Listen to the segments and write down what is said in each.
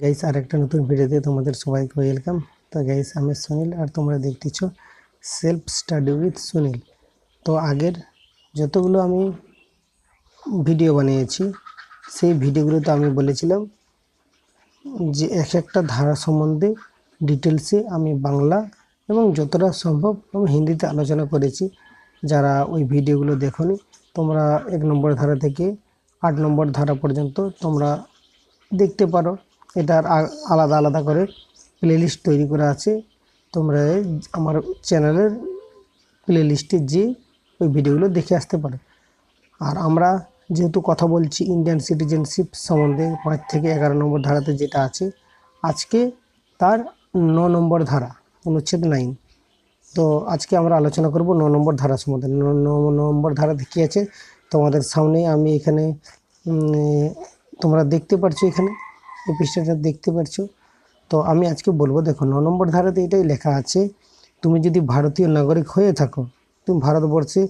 Guys আর একটা নতুন ভিডিওতে তোমাদের সবাইকে ওয়েলকাম তো গাইস আমি সুনীল আর তোমরা দেখতেছ সেলফ স্টাডি উইথ সুনীল। তো আগের যতগুলো আমি ভিডিও বানিয়েছি, সেই ভিডিওগুলোতে আমি বলেছিলাম যে এক একটা ধারা সম্বন্ধে ডিটেলসে আমি বাংলা এবং যতটা সম্ভব আমি হিন্দিতে আলোচনা করেছি। যারা ওই ভিডিওগুলো দেখোনি, তোমরা এক নম্বর ধারা থেকে আট নম্বর ধারা পর্যন্ত তোমরা দেখতে পারো। এটার আলাদা আলাদা করে প্লেলিস্ট তৈরি করা আছে। তোমরা আমার চ্যানেলের প্লেলিস্টে যে ওই ভিডিওগুলো দেখে আসতে পারো। আর আমরা যেহেতু কথা বলছি ইন্ডিয়ান সিটিজেনশিপ সম্বন্ধে পাঁচ থেকে এগারো নম্বর ধারাতে যেটা আছে, আজকে তার ন নম্বর ধারা, অনুচ্ছেদ নাইন তো আজকে আমরা আলোচনা করব ন নম্বর ধারা সম্বন্ধে। ন নম্বর ধারাতে কী আছে? তোমাদের সামনে আমি এখানে তোমরা দেখতে পারছ এখানে। এই পৃষ্ঠাটা দেখতে পারছ। তো আমি আজকে বলব, দেখো, ন নম্বর ধারাতে এটাই লেখা আছে, তুমি যদি ভারতীয় নাগরিক হয়ে থাকো, তুমি ভারতবর্ষে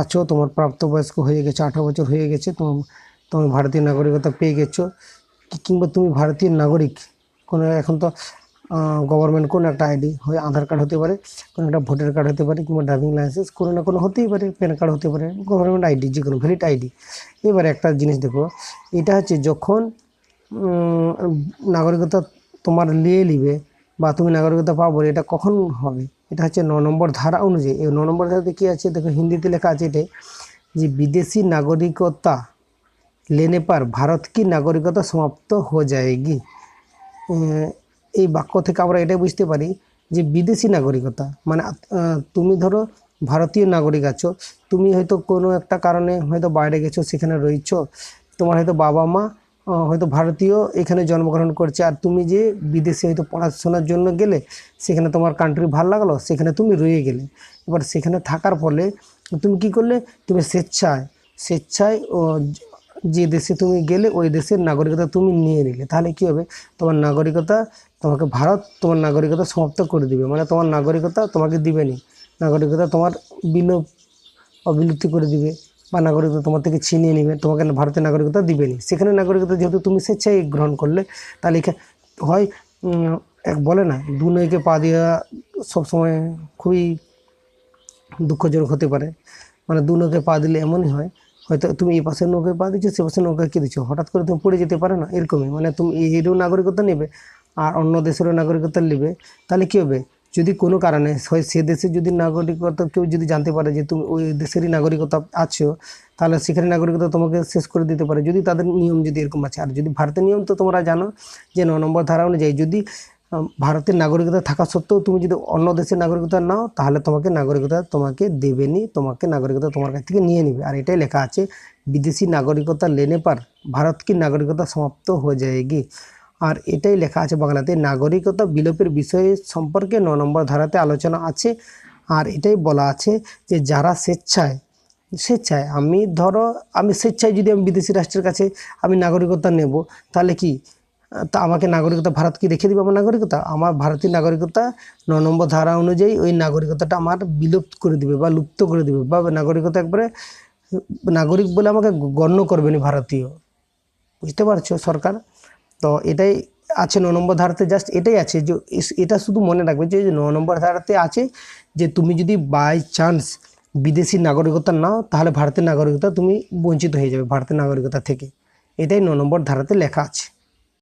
আছো, তোমার প্রাপ্তবয়স্ক হয়ে গেছে, আঠারো বছর হয়ে গেছে, তুমি তুমি ভারতীয় নাগরিকতা পেয়ে গেছো কিংবা তুমি ভারতীয় নাগরিক, কোনো এখন তো গভর্নমেন্ট কোনো একটা আইডি হয় আধার কার্ড হতে পারে, কোনো একটা ভোটার কার্ড হতে পারে, কিংবা ড্রাইভিং লাইসেন্স কোনো না কোনো হতেই পারে প্যান কার্ড হতে পারে গভর্নমেন্ট আইডি যে কোনো ভ্যালিড আইডি এবার একটা জিনিস দেখো, এটা হচ্ছে যখন নাগরিকতা তোমার নিয়ে নিবে বা তুমি নাগরিকতা পাবো এটা কখন হবে? এটা হচ্ছে ন নম্বর ধারা অনুযায়ী। এই ন নম্বর ধারাতে কী আছে? দেখো, হিন্দিতে লেখা আছে এটা, যে বিদেশি নাগরিকতা লেনে পার ভারত কি নাগরিকতা সমাপ্ত হয়ে যায়গি? এই বাক্য থেকে আমরা এটাই বুঝতে পারি যে বিদেশি নাগরিকতা মানে তুমি ধরো ভারতীয় নাগরিক আছো, তুমি হয়তো কোনো একটা কারণে হয়তো বাইরে গেছো, সেখানে রয়েছো, তোমার হয়তো বাবা মা হয়তো ভারতীয় এখানে জন্মগ্রহণ করছে, আর তুমি যে বিদেশে হয়তো পড়াশোনার জন্য গেলে, সেখানে তোমার কান্ট্রি ভালো লাগল, সেখানে তুমি রয়ে গেলে। এবার সেখানে থাকার ফলে তুমি কি করলে? তুমি স্বেচ্ছায় স্বেচ্ছায় ও যে দেশে তুমি গেলে, ওই দেশের নাগরিকতা তুমি নিয়ে নিলে। তাহলে কি হবে? তোমার নাগরিকতা, তোমাকে ভারত তোমার নাগরিকতা সমাপ্ত করে দিবে। মানে তোমার নাগরিকতা তোমাকে দিবে নি। নাগরিকতা তোমার বিলোপ, অবিলুপ্তি করে দিবে। বা নাগরিকতা তোমার থেকে ছিনিয়ে নেবে, তোমাকে ভারতের নাগরিকতা দিবে নি সেখানে নাগরিকতা যেহেতু তুমি স্বেচ্ছায় গ্রহণ করলে, তাহলে হয় এক বলে না, দু নয়কে পা দেওয়া সবসময় খুবই দুঃখজনক হতে পারে। মানে দু নৌকে পা দিলে এমনই হয়, হয়তো তুমি এই পাশের নৌকায় পা দিচ্ছ সে পাশের নৌকায় কী দিচ্ছ হঠাৎ করে তুমি পড়ে যেতে পারে না, এরকমই। মানে তুমি এরও নাগরিকতা নেবে, আর অন্য দেশেরও নাগরিকতা নেবে, তাহলে কী হবে? যদি কোনো কারণে হয়, সে দেশে যদি নাগরিকতা কেউ যদি জানতে পারে যে তুমি ওই দেশেরই নাগরিকতা আছো, তাহলে সেখানে নাগরিকতা তোমাকে শেষ করে দিতে পারে। যদি তাদের নিয়ম যদি এরকম আছে, আর যদি ভারতের নিয়ম তো তোমরা জানো যে ন নম্বর ধারা অনুযায়ী যদি ভারতের নাগরিকতা থাকা সত্ত্বেও তুমি যদি অন্য দেশের নাগরিকতা নাও, তাহলে তোমাকে নাগরিকতা তোমাকে দেবেনি তোমাকে নাগরিকতা তোমার কাছ থেকে নিয়ে নেবে। আর এটাই লেখা আছে, বিদেশি নাগরিকতা লেনে পার, ভারত কি নাগরিকতা সমাপ্ত হয়ে যায়গি? আর এটাই লেখা আছে বাংলাতে, নাগরিকতা বিলোপের বিষয়ে সম্পর্কে ন নম্বর ধারাতে আলোচনা আছে। আর এটাই বলা আছে যে যারা স্বেচ্ছায় স্বেচ্ছায়, আমি ধরো, আমি স্বেচ্ছায় যদি আমি বিদেশি রাষ্ট্রের কাছে আমি নাগরিকতা নেব, তাহলে কি? তা আমাকে নাগরিকতা, ভারত কি রেখে দিবে আমার নাগরিকতা? আমার ভারতীয় নাগরিকতা ন নম্বর ধারা অনুযায়ী ওই নাগরিকতাটা আমার বিলুপ্ত করে দিবে বা লুপ্ত করে দিবে বা নাগরিকতা একবারে নাগরিক বলে আমাকে গণ্য করবে না ভারতীয়। বুঝতে পারছ সরকার? তো এটাই আছে ন নম্বর ধারাতে জাস্ট এটাই আছে যে এটা শুধু মনে রাখবে যে ন নম্বর ধারাতে আছে যে, তুমি যদি বাই চান্স বিদেশি নাগরিকতা নাও, তাহলে ভারতের নাগরিকতা তুমি বঞ্চিত হয়ে যাবে, ভারতের নাগরিকতা থেকে। এটাই ন নম্বর ধারাতে লেখা আছে।